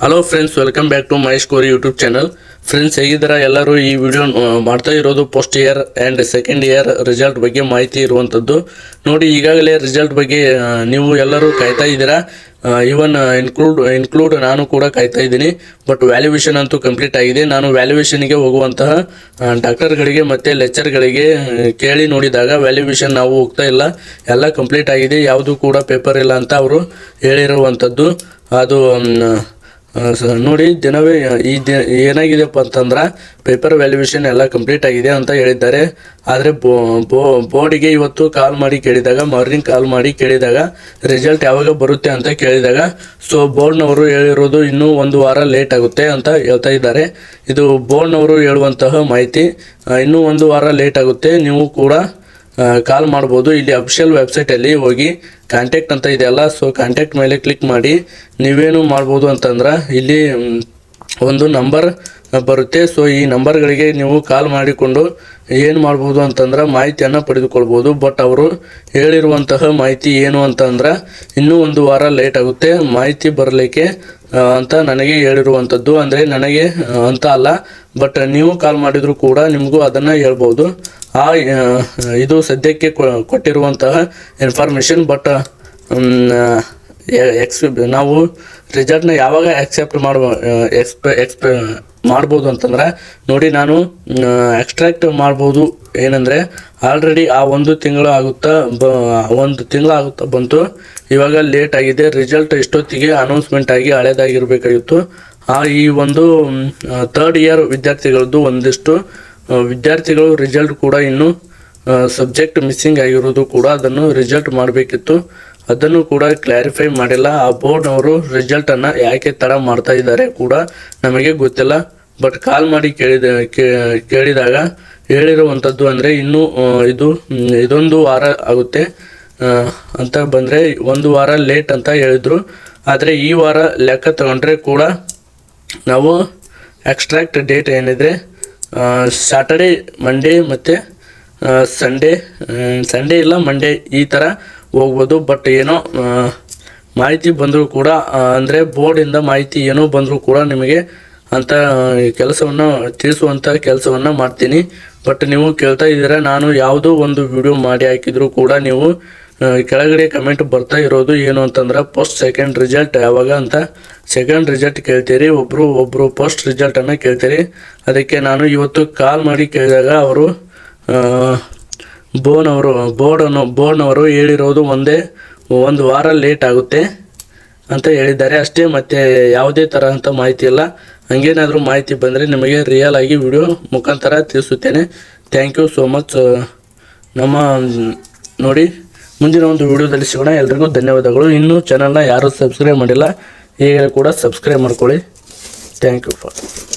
Hello friends welcome back to Mahesh Kori YouTube channel friends ಹೇಗಿದ್ದೀರಾ? ಎಲ್ಲರೂ ಈ video ಮಾಡ್ತಾ ಇರೋದು post year and second year result ಬಗ್ಗೆ ಮಾಹಿತಿ ಇರುವಂಥದ್ದು ನೋಡಿ, ಈಗಾಗಲೇ ರಿಸಲ್ಟ್ ಬಗ್ಗೆ ನೀವು ಎಲ್ಲರೂ ಕಾಯ್ತಾ ಇದ್ದೀರಾ? ಈವನ್ ಇನ್ಕ್ಲೂಡ್ ಇನ್ಕ್ಲೂಡ್ ನಾನು ಕೂಡ ಕಾಯ್ತಾ ಇದ್ದೀನಿ. ಬಟ್ ವ್ಯಾಲ್ಯೂಯೇಷನ್ ಅಂತೂ ಕಂಪ್ಲೀಟ್ ಆಗಿದೆ. ನಾನು ವ್ಯಾಲ್ಯೂಯೇಷನ್ಗೆ ಹೋಗುವಂತಹ ಡಾಕ್ಟರ್ಗಳಿಗೆ ಮತ್ತು ಲೆಕ್ಚರ್ಗಳಿಗೆ ಕೇಳಿ ನೋಡಿದಾಗ ವ್ಯಾಲ್ಯೂಯೇಷನ್ ನಾವು ಹೋಗ್ತಾ ಇಲ್ಲ. ಎಲ್ಲ ಕಂಪ್ಲೀಟ್ ಆಗಿದೆ. ಯಾವುದು ಕೂಡ ಪೇಪರ್ ಇಲ್ಲ ಅಂತ ಅವರು ಹೇಳಿರುವಂಥದ್ದು ಅದು ನೋಡಿ ದಿನವೇ ಈ ದಿನ ಏನಾಗಿದೆಪ್ಪ ಅಂತಂದ್ರೆ ಪೇಪರ್ ವ್ಯಾಲ್ಯೂಯೇಷನ್ ಎಲ್ಲ ಕಂಪ್ಲೀಟ್ ಆಗಿದೆ ಅಂತ ಹೇಳಿದ್ದಾರೆ. ಆದರೆ ಬೋರ್ಡಿಗೆ ಇವತ್ತು ಕಾಲ್ ಮಾಡಿ ಕೇಳಿದಾಗ ಮಾರ್ನಿಂಗ್ ಕಾಲ್ ಮಾಡಿ ಕೇಳಿದಾಗ ರಿಸಲ್ಟ್ ಯಾವಾಗ ಬರುತ್ತೆ ಅಂತ ಕೇಳಿದಾಗ ಸೊ ಬೋರ್ಡ್ನವರು ಹೇಳಿರೋದು ಇನ್ನೂ ಒಂದು ವಾರ ಲೇಟ್ ಆಗುತ್ತೆ ಅಂತ ಹೇಳ್ತಾ ಇದ್ದಾರೆ. ಇದು ಬೋರ್ಡ್ನವರು ಹೇಳುವಂತಹ ಮಾಹಿತಿ ಇನ್ನೂ ಒಂದು ವಾರ ಲೇಟ್ ಆಗುತ್ತೆ. ನೀವು ಕೂಡ ಕಾಲ್ ಮಾಡ್ಬೋದು. ಇಲ್ಲಿ ಅಫಿಷಿಯಲ್ ವೆಬ್ಸೈಟಲ್ಲಿ ಹೋಗಿ ಕಾಂಟ್ಯಾಕ್ಟ್ ಅಂತ ಇದೆಯಲ್ಲ ಸೊ ಕಾಂಟ್ಯಾಕ್ಟ್ ಮೇಲೆ ಕ್ಲಿಕ್ ಮಾಡಿ ನೀವೇನು ಮಾಡ್ಬೋದು ಅಂತಂದ್ರೆ ಇಲ್ಲಿ ಒಂದು ನಂಬರ್ ಬರುತ್ತೆ. ಸೊ ಈ ನಂಬರ್ಗಳಿಗೆ ನೀವು ಕಾಲ್ ಮಾಡಿಕೊಂಡು ಏನು ಮಾಡ್ಬೋದು ಅಂತಂದ್ರೆ ಮಾಹಿತಿಯನ್ನು ಪಡೆದುಕೊಳ್ಬೋದು. ಬಟ್ ಅವರು ಹೇಳಿರುವಂತಹ ಮಾಹಿತಿ ಏನು ಅಂತಂದ್ರೆ ಇನ್ನೂ ಒಂದು ವಾರ ಲೇಟ್ ಆಗುತ್ತೆ. ಮಾಹಿತಿ ಬರಲಿಕ್ಕೆ ಅಂತ ನನಗೆ ಹೇಳಿರುವಂಥದ್ದು ಅಂದರೆ ನನಗೆ ಅಂತ ಅಲ್ಲ ಬಟ್ ನೀವು ಕಾಲ್ ಮಾಡಿದರೂ ಕೂಡ ನಿಮಗೂ ಅದನ್ನು ಹೇಳ್ಬೋದು. ಆ ಇದು ಸದ್ಯಕ್ಕೆ ಕೊಟ್ಟಿರುವಂತಹ ಇನ್ಫಾರ್ಮೇಷನ್ ಬಟ್ ಎಕ್ಸ್, ನಾವು ರಿಸಲ್ಟ್ನ ಯಾವಾಗ ಆಕ್ಸೆಪ್ಟ್ ಮಾಡುವ ಎಕ್ಸ್ಪೆ ಎಕ್ಸ್ಪ ಮಾಡ್ಬೋದು ಅಂತಂದ್ರೆ, ನೋಡಿ ನಾನು ಎಕ್ಸ್ಟ್ರಾಕ್ಟ್ ಮಾಡ್ಬೋದು ಏನಂದರೆ ಆಲ್ರೆಡಿ ಆ ಒಂದು ತಿಂಗಳು ಆಗುತ್ತಾ ಒಂದು ತಿಂಗಳು ಆಗುತ್ತಾ ಬಂತು. ಇವಾಗ ಲೇಟ್ ಆಗಿದೆ ರಿಸಲ್ಟ್ ಎಷ್ಟೊತ್ತಿಗೆ ಅನೌನ್ಸ್ಮೆಂಟ್ ಆಗಿ ಹಳೇದಾಗಿರ್ಬೇಕಾಗಿತ್ತು. ಆ ಈ ಒಂದು ಥರ್ಡ್ ಇಯರ್ ವಿದ್ಯಾರ್ಥಿಗಳದ್ದು ಒಂದಿಷ್ಟು ವಿದ್ಯಾರ್ಥಿಗಳು ರಿಸಲ್ಟ್ ಕೂಡ ಇನ್ನು ಸಬ್ಜೆಕ್ಟ್ ಮಿಸ್ಸಿಂಗ್ ಆಗಿರೋದು ಕೂಡ ಅದನ್ನು ರಿಸಲ್ಟ್ ಮಾಡಬೇಕಿತ್ತು. ಅದನ್ನು ಕೂಡ ಕ್ಲಾರಿಫೈ ಮಾಡಿಲ್ಲ. ಆ ಬೋರ್ಡ್ನವರು ರಿಸಲ್ಟನ್ನು ಯಾಕೆ ತಡ ಮಾಡ್ತಾ ಇದ್ದಾರೆ ಕೂಡ ನಮಗೆ ಗೊತ್ತಿಲ್ಲ. ಬಟ್ ಕಾಲ್ ಮಾಡಿ ಕೇಳಿದ ಕೇಳಿದಾಗ ಹೇಳಿರುವಂಥದ್ದು ಅಂದರೆ ಇನ್ನೂ ಇದು ಇದೊಂದು ವಾರ ಆಗುತ್ತೆ. ಅಂತ ಬಂದರೆ ಒಂದು ವಾರ ಲೇಟ್ ಅಂತ ಹೇಳಿದರು. ಆದರೆ ಈ ವಾರ ಲೆಕ್ಕ ತಗೊಂಡ್ರೆ ಕೂಡ ನಾವು ಎಕ್ಸ್ಟ್ರಾಕ್ಟ್ ಡೇಟ್ ಏನಿದೆ ಸ್ಯಾಟರ್ಡೇ ಮಂಡೇ ಮತ್ತು ಸಂಡೇ ಸಂಡೇ ಇಲ್ಲ ಮಂಡೇ ಈ ಥರ ಹೋಗ್ಬೋದು. ಬಟ್ ಏನೋ ಮಾಹಿತಿ ಬಂದರೂ ಕೂಡ ಅಂದರೆ ಬೋರ್ಡಿಂದ ಮಾಹಿತಿ ಏನೋ ಬಂದರೂ ಕೂಡ ನಿಮಗೆ ಅಂತ ಕೆಲಸವನ್ನು ತಿಳಿಸುವಂಥ ಕೆಲಸವನ್ನು ಮಾಡ್ತೀನಿ. ಬಟ್ ನೀವು ಕೇಳ್ತಾ ಇದ್ದೀರಾ, ನಾನು ಯಾವುದೋ ಒಂದು ವಿಡಿಯೋ ಮಾಡಿ ಹಾಕಿದರೂ ಕೂಡ ನೀವು ಕೆಳಗಡೆ ಕಮೆಂಟ್ ಬರ್ತಾ ಇರೋದು ಏನು ಅಂತಂದ್ರೆ ಫಸ್ಟ್ ಸೆಕೆಂಡ್ ರಿಸಲ್ಟ್ ಯಾವಾಗ ಅಂತ ಸೆಕೆಂಡ್ ರಿಸಲ್ಟ್ ಕೇಳ್ತೀರಿ ಒಬ್ಬರು ಒಬ್ಬರು ಫಸ್ಟ್ ರಿಸಲ್ಟನ್ನು ಕೇಳ್ತೀರಿ. ಅದಕ್ಕೆ ನಾನು ಇವತ್ತು ಕಾಲ್ ಮಾಡಿ ಕೇಳಿದಾಗ ಅವರು ಬೋನ್ ಅವರು ಬೋರ್ಡನ್ನು ಬೋರ್ಡ್ನವರು ಹೇಳಿರೋದು ಒಂದೇ, ಒಂದು ವಾರ ಲೇಟ್ ಆಗುತ್ತೆ ಅಂತ ಹೇಳಿದ್ದಾರೆ. ಅಷ್ಟೇ ಮತ್ತೆ ಯಾವುದೇ ಥರ ಅಂತ ಮಾಹಿತಿ ಇಲ್ಲ. ಹಂಗೇನಾದರೂ ಮಾಹಿತಿ ಬಂದರೆ ನಿಮಗೆ ರಿಯಲ್ ಆಗಿ ವಿಡಿಯೋ ಮುಖಾಂತರ ತಿಳಿಸುತ್ತೇನೆ. ಥ್ಯಾಂಕ್ ಯು ಸೋ ಮಚ್ ನಮ್ಮ, ನೋಡಿ, ಮುಂದಿನ ಒಂದು ವಿಡಿಯೋದಲ್ಲಿ ಸಿಗೋಣ. ಎಲ್ರಿಗೂ ಧನ್ಯವಾದಗಳು. ಇನ್ನೂ ಚಾನಲ್ನ ಯಾರೂ ಸಬ್ಸ್ಕ್ರೈಬ್ ಮಾಡಿಲ್ಲ ಈಗ ಕೂಡ ಸಬ್ಸ್ಕ್ರೈಬ್ ಮಾಡ್ಕೊಳ್ಳಿ. Thank you for